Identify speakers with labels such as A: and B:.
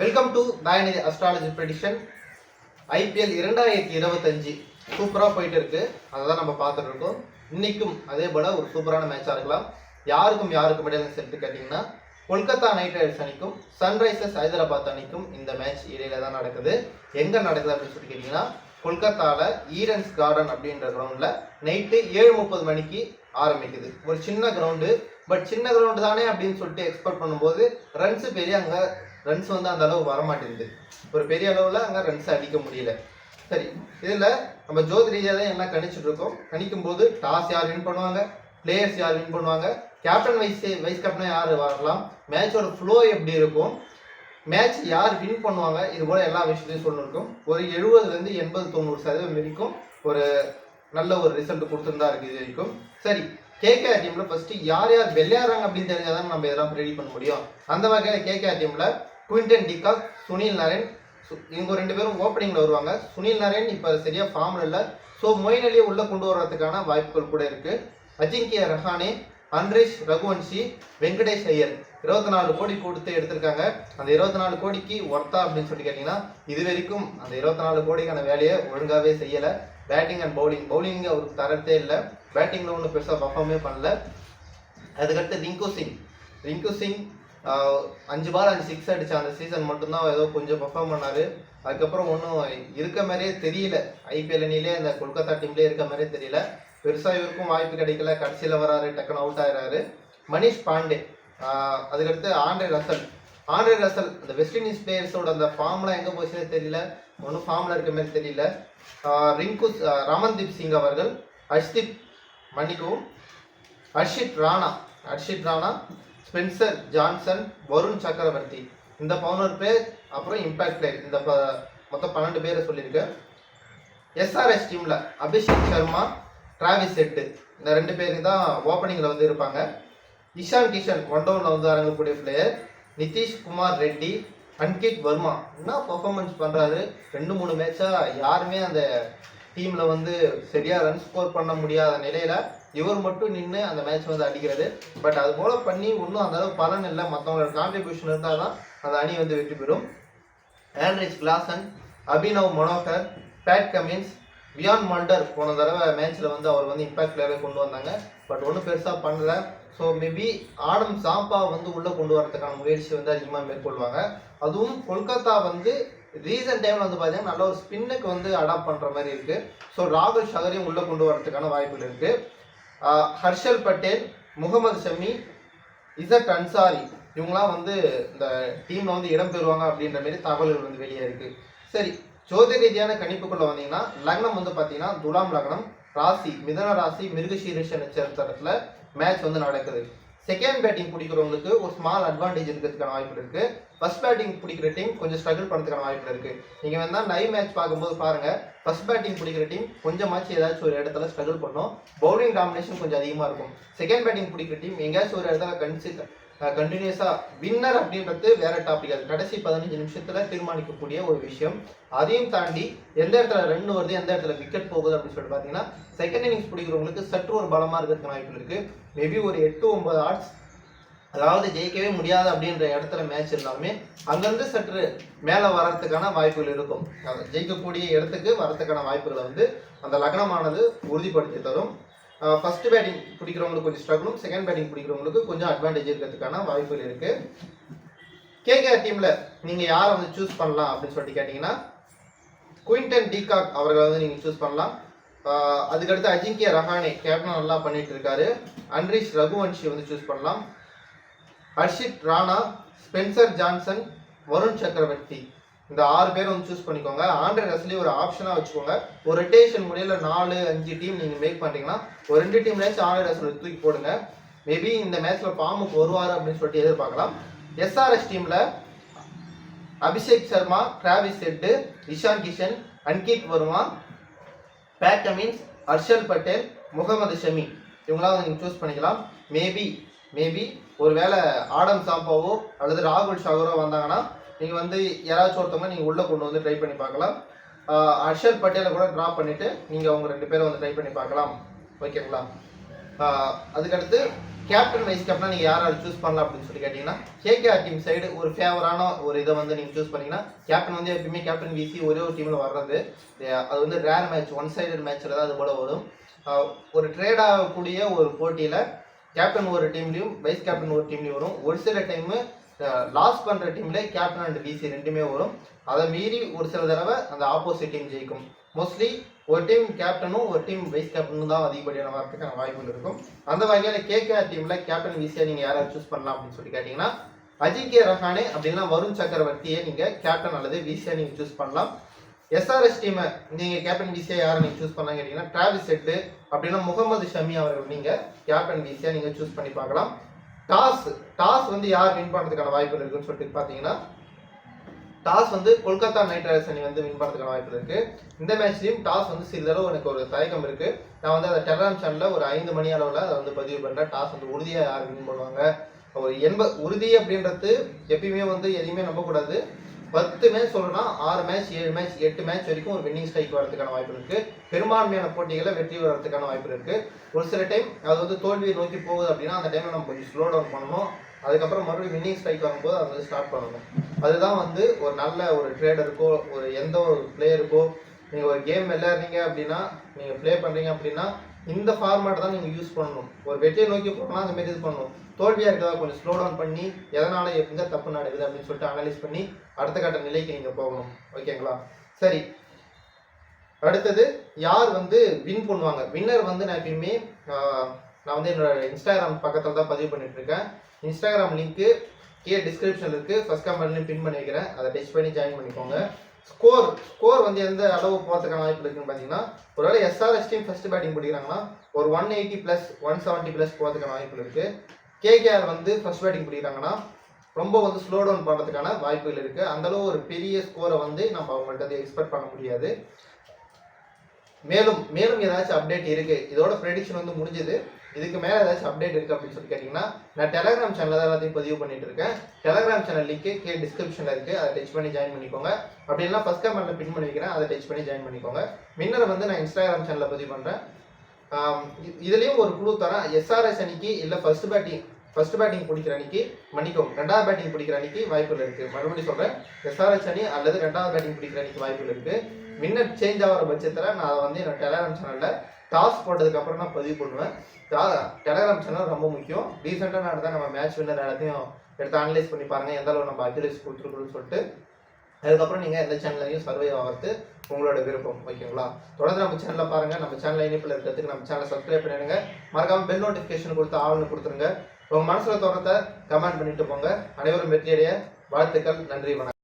A: Welcome to Dayanidhi astrology prediction IPL இரண்டாயிரத்தி இருபத்தஞ்சு சூப்பராக போயிட்டு இருக்கு. அதை தான் நம்ம பார்த்துட்டு இருக்கோம். இன்னைக்கும் அதே போல் ஒரு சூப்பரான மேட்சாக இருக்கலாம். யாருக்கும் யாருக்கும் இடையில செட்டு கேட்டிங்கன்னா கொல்கத்தா நைட் ரைடர்ஸ் அணிக்கும் சன்ரைசர்ஸ் ஹைதராபாத் அணிக்கும் இந்த மேட்ச் இடையில தான் நடக்குது. எங்கே நடக்குது அப்படின்னு சொல்லி கேட்டிங்கன்னா கொல்கத்தாவில் ஈரன்ஸ் கார்டன் அப்படின்ற கிரவுண்டில் நைட்டு ஏழு முப்பது மணிக்கு ஆரம்பிக்குது. ஒரு சின்ன கிரவுண்டு பட் சின்ன கிரவுண்டு தானே அப்படின்னு சொல்லிட்டு எக்ஸ்பெக்ட் பண்ணும்போது ரன்ஸு பெரிய அங்கே ரன்ஸ் வந்து அந்த அளவு வரமாட்டேங்குது. ஒரு பெரிய அளவில் அங்கே ரன்ஸ் அடிக்க முடியல. சரி இதில் நம்ம ஜோதி ரீதியாக தான் என்ன கணிச்சிட்டு இருக்கோம்? கணிக்கும் போது டாஸ் யார் வின் பண்ணுவாங்க? பிளேயர்ஸ் யார் வின் பண்ணுவாங்க? கேப்டன் வைஸ் வைஸ் கேப்டனாக யார் வரலாம்? மேட்சோட ஃப்ளோ எப்படி இருக்கும்? மேட்ச் யார் வின் பண்ணுவாங்க? இது போல் எல்லா விஷயத்தையும் சொல்லிருக்கோம். ஒரு எழுபதுலேருந்து எண்பது தொண்ணூறு சதவீதம் வரைக்கும் ஒரு நல்ல ஒரு ரிசல்ட் கொடுத்துருந்தா இருக்குது இது வரைக்கும். சரி கேகேஆர் டீமில் ஃபஸ்ட்டு யார் யார் விளையாடுறாங்க அப்படின்னு தெரிஞ்சால் தான் நம்ம இதெல்லாம் ரெடி பண்ண முடியும். அந்த வகையில் கேகேஆர் டீமில் குவிண்டன் டிகாக் சுனில் நரேன் இவங்க ரெண்டு பேரும் ஓப்பனிங்கில் வருவாங்க. சுனில் நரேன் இப்போ சரியாக ஃபார்ம்ல இல்லை. ஸோ மொயின் அலியை உள்ளே கொண்டு வர்றதுக்கான வாய்ப்புகள் கூட இருக்குது அஜிங்கிய ரஹானே அன்ரேஷ் ரகுவன்ஷி வெங்கடேஷ் ஐயர் இருபத்தி நாலு கோடி கொடுத்து எடுத்திருக்காங்க. அந்த இருபத்தி நாலு கோடிக்கு ஒர்த்தா அப்படின்னு சொல்லி கேட்டிங்கன்னா இது வரைக்கும் அந்த இருபத்தி நாலு கோடிக்கான வேலையை ஒழுங்காகவே செய்யலை. பேட்டிங் அண்ட் பவுலிங் பவுலிங் அவருக்கு தரத்தே இல்லை. பேட்டிங்கில் ஒன்றும் பெருசாக பர்ஃபார்மே பண்ணல. அதுக்கடுத்து ரிங்கு சிங். ரிங்கு சிங் அஞ்சு பால் அஞ்சு சிக்ஸ் அடிச்ச அந்த சீசன் மட்டும்தான் ஏதோ கொஞ்சம் பர்ஃபார்ம் பண்ணார். அதுக்கப்புறம் ஒன்றும் இருக்க மாதிரியே தெரியல. ஐபிஎல் அணியிலே அந்த கொல்கத்தா டீம்லேயே இருக்க மாதிரியே தெரியல. பெருசாக இவருக்கும் வாய்ப்பு கிடைக்கல. கடைசியில் வராரு டக்குன்னு அவுட் ஆகிறாரு மனிஷ் பாண்டே. அதுக்கடுத்து ஆண்ட்ரே ரசல். ஆண்ட்ரே ரசல் இந்த வெஸ்ட் இண்டீஸ் பிளேயர்ஸோட அந்த ஃபார்ம்லாம் எங்கே போச்சுன்னே தெரியல. ஒன்றும் ஃபார்மில் இருக்க மாதிரி தெரியல. ரிங்கு ரமன்தீப் சிங் அவர்கள் ஹர்ஷ்தீப் மன்னிக்கவும் ஹர்ஷித் ராணா ஹர்ஷித் ராணா ஸ்பென்சர் ஜான்சன் வருண் சக்கரவர்த்தி. இந்த பதினோரு பேர் அப்புறம் இம்பாக்ட் பிளேயர் இந்த ப- மொத்தம் பன்னெண்டு பேரை சொல்லியிருக்கேன் எஸ்ஆர்எஸ் டீமில் அபிஷேக் சர்மா டிராவிஸ் செட்டு இந்த ரெண்டு பேருக்கு தான் ஓப்பனிங்கில் வந்து இருப்பாங்க. இஷான் கிஷன் ஒன் டவுனில் வந்து இறங்கக்கூடிய பிளேயர் நிதிஷ் குமார் ரெட்டி அன்கிட் வர்மா. என்ன பர்ஃபார்மன்ஸ் பண்ணுறாரு ரெண்டு மூணு மேட்சாக யாருமே அந்த டீமில் வந்து சரியாக ரன் ஸ்கோர் பண்ண முடியாத நிலையில் இவர் மட்டும் நின்று அந்த மேட்ச் வந்து அடிக்கிறது. பட் அது போல பண்ணி ஒன்றும் அந்த அளவு பலன் இல்லை. மற்றவங்களோட கான்ட்ரிபியூஷன் இருந்தால் தான் அந்த அணி வந்து வெற்றி பெறும். Heinrich Klaasen Abhinav Manohar Pat Cummins Wiaan Mulder போன தடவை மேட்ச்சில் வந்து அவர் வந்து இம்பாக்ட் பிளேயரை கொண்டு வந்தாங்க. பட் ஒன்றும் பெருசாக பண்ணல. ஸோ மேபி ஆடம் சாம்பா வந்து உள்ளே கொண்டு வரதுக்கான முயற்சி வந்து அதிகமாக மேற்கொள்வாங்க. அதுவும் கொல்கத்தா வந்து ரீசன்ட் டைமில் வந்து பார்த்தீங்கன்னா நல்ல ஒரு ஸ்பின்னுக்கு வந்து அடாப்ட் பண்ணுற மாதிரி இருக்குது ஸோ ராகுல் ஷகரையும் உள்ளே கொண்டு வரதுக்கான வாய்ப்புகள் இருக்குது ஹர்ஷல் பட்டேல் முகமது ஷமி இசட் அன்சாரி இவங்களாம் வந்து இந்த டீமில் வந்து இடம் பெறுவாங்க அப்படின்ற மாதிரி தகவல்கள் வந்து வெளியே இருக்கு. சரி ஜோதி ரீதியான கணிப்புக்குள்ள வந்தீங்கன்னா லக்னம் வந்து பார்த்தீங்கன்னா துலாம் லக்னம் ராசி மிதன ராசி மிருகசீரிஷ நட்சத்திரத்தில் மேட்ச் வந்து நடக்குது. செகண்ட் பேட்டிங் பிடிக்கிறவங்களுக்கு ஒரு ஸ்மால் அட்வான்டேஜ் இருக்கிறதுக்கான வாய்ப்பு இருக்கு. ஃபர்ஸ்ட் பேட்டிங் பிடிக்கிற டீம் கொஞ்சம் ஸ்ட்ரகிள் பண்ணுறதுக்கான வாய்ப்பு இருக்கு. நீங்க வேணா லைவ் மேட்ச் பார்க்கும்போது பாருங்க. ஃபர்ஸ்ட் பேட்டிங் பிடிக்கிற டீம் கொஞ்சமாச்சும் ஏதாச்சும் ஒரு இடத்துல ஸ்ட்ரகிள் பண்ணும். பவுலிங் டாமினேஷன் கொஞ்சம் அதிகமாக இருக்கும். செகண்ட் பேட்டிங் பிடிக்கிற டீம் எங்கேயாச்சும் ஒரு இடத்துல கன்சி கண்டினியூஸாக வின்னர் அப்படின்றது வேற டாபிக் அது கடைசி பதினஞ்சு நிமிஷத்தில் தீர்மானிக்கக்கூடிய ஒரு விஷயம். அதையும் தாண்டி எந்த இடத்துல ரன் வருது எந்த இடத்துல விக்கெட் போகுது அப்படின்னு சொல்லிட்டு பார்த்தீங்கன்னா செகண்ட் இன்னிங்ஸ் பிடிக்கிறவங்களுக்கு சற்று ஒரு பலமாக இருக்கிறதுக்கு வாய்ப்பு இருக்கு. மேபி ஒரு எட்டு ஒன்பது ஆட்ஸ் அதாவது ஜெயிக்கவே முடியாது அப்படின்ற இடத்துல மேட்ச் இருந்தாலுமே அங்கேருந்து சற்று மேலே வர்றதுக்கான வாய்ப்புகள் இருக்கும். ஜெயிக்கக்கூடிய இடத்துக்கு வரதுக்கான வாய்ப்புகளை வந்து அந்த லக்னமானது உறுதிப்படுத்தி தரும். ஃபர்ஸ்ட் பேட்டிங் பிடிக்கிறவங்களுக்கு கொஞ்சம் ஸ்ட்ரகிளும் செகண்ட் பேட்டிங் பிடிக்கிறவங்களுக்கு கொஞ்சம் அட்வான்டேஜ் இருக்கிறதுக்கான வாய்ப்புகள் இருக்குது கேகேஆர் டீமில் நீங்கள் யாரை வந்து சூஸ் பண்ணலாம் அப்படின்னு சொல்லிட்டு கேட்டிங்கன்னா குயின்டன் டீகாக் அவர்களை வந்து நீங்கள் சூஸ் பண்ணலாம். அதுக்கடுத்து அஜிங்கிய ரஹானே கேப்டன் நல்லா பண்ணிட்டு இருக்காரு. அன்ரீஷ் ரகுவன்ஷி வந்து சூஸ் பண்ணலாம். Harshit Rana Spencer Johnson Varun Chakravarthy. இந்த ஆறு பேர் வந்து சூஸ் பண்ணிக்கோங்க. ஆண்ட்ரே ரஸ்லி ஒரு ஆப்ஷனாக வச்சுக்கோங்க. ஒரு ரொட்டேஷன் முடியல நாலு அஞ்சு டீம் நீங்கள் மேக் பண்ணுறீங்கன்னா ஒரு ரெண்டு டீம்லேயாச்சும் ஆண்ட்ரே ரஸ்லி தூக்கி போடுங்க. மேபி இந்த மேட்ச்சில் பாமுக்கு வருவார் அப்படின்னு சொல்லிட்டு எதிர்பார்க்கலாம். எஸ்ஆர்எஸ் டீமில் அபிஷேக் சர்மா டிராவிஸ் செட்டு இஷான் கிஷன் அன்கிட் வர்மா பேட் கமின்ஸ் ஹர்ஷல் பட்டேல் முகமது ஷமி. இவங்களாம் நீங்கள் சூஸ் பண்ணிக்கலாம். மேபி மேபி ஒருவேளை ஆடம் சாம்பாவோ அல்லது ராகுல் ஷாகரோ வந்தாங்கன்னா நீங்கள் வந்து யாராச்சும் ஒருத்தவங்க நீங்கள் உள்ளே கொண்டு வந்து ட்ரை பண்ணி பார்க்கலாம். அர்ஷல் ஹர்ஷல் பட்டேலை கூட ட்ரா பண்ணிவிட்டு நீங்கள் அவங்க ரெண்டு பேரும் வந்து ட்ரை பண்ணி பார்க்கலாம். ஓகேங்களா அதுக்கடுத்து கேப்டன் வைஸ் கேப்டனா நீங்கள் யார் யார் சூஸ் பண்ணலாம் அப்படின்னு சொல்லி கேட்டிங்கன்னா கேகேஆர் டீம் சைடு ஒரு ஃபேவரான ஒரு இதை வந்து நீங்கள் சூஸ் பண்ணீங்கன்னா கேப்டன் வந்து எப்பயுமே கேப்டன் விசி ஒரே ஒரு டீமில் வர்றது. அது வந்து ரேர் மேட்ச் ஒன் சைடட் மேட்ச்சில் தான் அது போல் வரும். ஒரு ட்ரேட் ஆகக்கூடிய ஒரு போட்டியில் கேப்டன் ஒரு டீம்லேயும் வைஸ் கேப்டன் ஒரு டீம்லேயும் வரும். ஒரு சில டைமு லாஸ் பண்ணுற டீமில் கேப்டன் அண்ட் விசி ரெண்டுமே வரும். அதை மீறி ஒரு சில தடவை அந்த ஆப்போசிட் டீம் ஜெயிக்கும். மோஸ்ட்லி ஒரு டீம் கேப்டனும் ஒரு டீம் வைஸ் கேப்டனும் தான் அதிகப்படியான வரதுக்கான வாய்ப்புகள் இருக்கும். அந்த வகையில் கேகேஆர் டீமில் கேப்டன் விசியை நீங்கள் யாரை சூஸ் பண்ணலாம் அப்படின்னு சொல்லி கேட்டிங்கன்னா அஜிங்கிய ரஹானே அப்படின்னா வருண் சக்கரவர்த்தியை நீங்கள் கேப்டன் அல்லது விசியாக நீங்கள் சூஸ் பண்ணலாம். எஸ்ஆர்எஸ் டீமை நீங்கள் கேப்டன் விசியை யாரை நீங்கள் சூஸ் பண்ணலாம் கேட்டிங்கன்னா டிராவிஸ் செட்டு அப்படின்னா முகமது ஷமி அவர்கள் நீங்கள் கேப்டன் விசியை நீங்கள் சூஸ் பண்ணி பார்க்கலாம். டாஸ் டாஸ் வந்து யார் வின் பண்ணுறதுக்கான வாய்ப்புகள் இருக்குன்னு சொல்லிட்டு பார்த்தீங்கன்னா டாஸ் வந்து கொல்கத்தா நைட் ரைடர்ஸ் அணி வந்து வின் பண்ணுறதுக்கான வாய்ப்பு இருக்கு. இந்த மேட்ச்லயும் டாஸ் வந்து சிறிதளவு எனக்கு ஒரு தயக்கம் இருக்கு. நான் வந்து அதை டெலகிராம் சேனலில் ஒரு ஐந்து மணி அளவில் அதை வந்து பதிவு பண்ணுறேன் டாஸ் வந்து உறுதியாக யார் வின் பண்ணுவாங்க? ஒரு எண்ப உறுதி அப்படின்றது எப்பயுமே வந்து எதையுமே நம்பக்கூடாது. பத்து மேட்ச் சொல்லணும்னா ஆறு மேட்ச் ஏழு மேட்ச் எட்டு மேட்ச் வரைக்கும் ஒரு வின்னிங் ஸ்ட்ரைக் வரதுக்கான வாய்ப்பு இருக்கு. பெரும்பான்மையான போட்டிகளில் வெற்றி வர்றதுக்கான வாய்ப்பு இருக்கு. ஒரு சில டைம் அது வந்து தோல்வியை நோக்கி போகுது அப்படின்னா அந்த டைம்ல நம்ம கொஞ்சம் ஸ்லோ டவுன் பண்ணணும். அதுக்கப்புறம் மறுபடியும் வின்னிங் ஸ்ட்ரைக் வரும்போது அதை வந்து ஸ்டார்ட் பண்ணணும். அதுதான் வந்து ஒரு நல்ல ஒரு ட்ரேடருக்கோ ஒரு எந்த ஒரு பிளேயருக்கோ நீங்கள் ஒரு கேம் விளையாடுறீங்க அப்படின்னா நீங்கள் ப்ளே பண்ணுறீங்க அப்படின்னா இந்த ஃபார்மேட் தான் நீங்கள் யூஸ் பண்ணணும். ஒரு வெற்றியை நோக்கி போகலாம் அந்த மாதிரி இது பண்ணணும். தோல்வியாக இருக்கிறதா கொஞ்சம் ஸ்லோ டவுன் பண்ணி எதனால் எங்கே தப்பு நடக்குது அப்படின்னு சொல்லிட்டு அனலைஸ் பண்ணி அடுத்த கட்ட நிலைக்கு நீங்கள் போகணும். ஓகேங்களா சரி. அடுத்தது யார் வந்து வின் பண்ணுவாங்க? வின்னர் வந்து நான் எப்பயுமே நான் வந்து என்னோட இன்ஸ்டாகிராம் பக்கத்தில் தான் பதிவு பண்ணிட்டு இருக்கேன். இன்ஸ்டாகிராம் லிங்க்கு கீழே டிஸ்கிரிப்ஷன் இருக்குது ஃபஸ்ட் கமெண்ட்லையும் பின் பண்ணி வைக்கிறேன் அதை டெஸ்ட் பண்ணி ஜாயின் பண்ணிக்கோங்க. ஸ்கோர் ஸ்கோர் வந்து எந்த அளவு போகிறதுக்கான வாய்ப்பு இருக்குன்னு பார்த்தீங்கன்னா ஒருவேளை எஸ்ஆர்எஸ் டீம் ஃபர்ஸ்ட் பேட்டிங் பிடிக்கிறாங்கன்னா ஒரு one eighty plus one seventy plus போகிறதுக்கான வாய்ப்பு இருக்குது கேகேஆர் வந்து ஃபர்ஸ்ட் பேட்டிங் பிடிக்கிறாங்கன்னா ரொம்ப வந்து ஸ்லோ டவுன் பண்ணுறதுக்கான வாய்ப்புகள் இருக்குது அந்தளவு ஒரு பெரிய ஸ்கோரை வந்து நம்ம அவங்கள்ட்ட எக்ஸ்பெக்ட் பண்ண முடியாது. மேலும் மேலும் ஏதாச்சும் அப்டேட் இருக்குது இதோட ப்ரெடிக்ஷன் வந்து முடிஞ்சது. இதுக்கு மேலே ஏதாச்சும் அப்டேட் இருக்கு அப்படின்னு சொல்லி கேட்டிங்கன்னா நான் டெலகிராம் சேனலில் தான் எல்லாத்தையும் பதிவு பண்ணிட்டு இருக்கேன். டெலகிராம் சேனல் லிங்க்கு கே டிஸ்கிரிப்ஷனில் இருக்கு. அதை டச் பண்ணி ஜாயின் பண்ணிக்கோங்க. அப்படி இல்லைனா ஃபர்ஸ்ட் கமெண்ட்ல பின் பண்ணி வைக்கிறேன் அதை டச் பண்ணி ஜாயின் பண்ணிக்கோங்க. வின்னரை வந்து நான் இன்ஸ்டாகிராம் சேனலில் பதிவு பண்ணுறேன் இதுலேயும் ஒரு குழு தரேன். எஸ்ஆர்எஸ் அணிக்கு இல்லை ஃபர்ஸ்ட் பேட்டிங் ஃபர்ஸ்ட் பேட்டிங் பிடிக்கிற அன்னைக்கு மன்னிக்கும் ரெண்டாவது பேட்டிங் பிடிக்கிற அன்னைக்கு வாய்ப்புகள் இருக்கு. மறுபடியும் சொல்றேன். எஸ்ஆர்எஸ் அணி அல்லது ரெண்டாவது பேட்டிங் பிடிக்கிற அன்னைக்கு வாய்ப்புகள் இருக்கு. மின்னட் சேஞ்ச் ஆகிற பட்சத்தில் நான் அதை வந்து என்னோட டெலகிராம் சேனலில் டாஸ் போட்டதுக்கு அப்புறம் நான் பதிவு பண்ணுவேன் டெலகிராம் சேனல் ரொம்ப முக்கியம். ரீசெண்டாக நடந்த நம்ம மேட்ச் வின்னர் எல்லாத்தையும் எடுத்து அனலைஸ் பண்ணி பாருங்கள் எந்த அளவு நம்ம அக்யூரேஸ் கொடுத்துருக்கணும்னு சொல்லிட்டு. அதுக்கப்புறம் நீங்கள் எந்த சேனல்லையும் சர்வே ஆகிறது உங்களோட விருப்பம். ஓகேங்களா? தொடர்ந்து நம்ம சேனலில் பாருங்கள் நம்ம சேனல் இணைப்பில் இருக்கிறதுக்கு நம்ம சேனலை சப்ஸ்கிரைப் பண்ணிடுங்க. மறக்காமல் பெல் நோட்டிஃபிகேஷன் கொடுத்து ஆவணம் கொடுத்துருங்க. உங்கள் மனசில் தோறத்தை கமெண்ட் பண்ணிட்டு போங்க. அனைவரும் வெற்றியடைய வாழ்த்துக்கள். நன்றி வணக்கம்.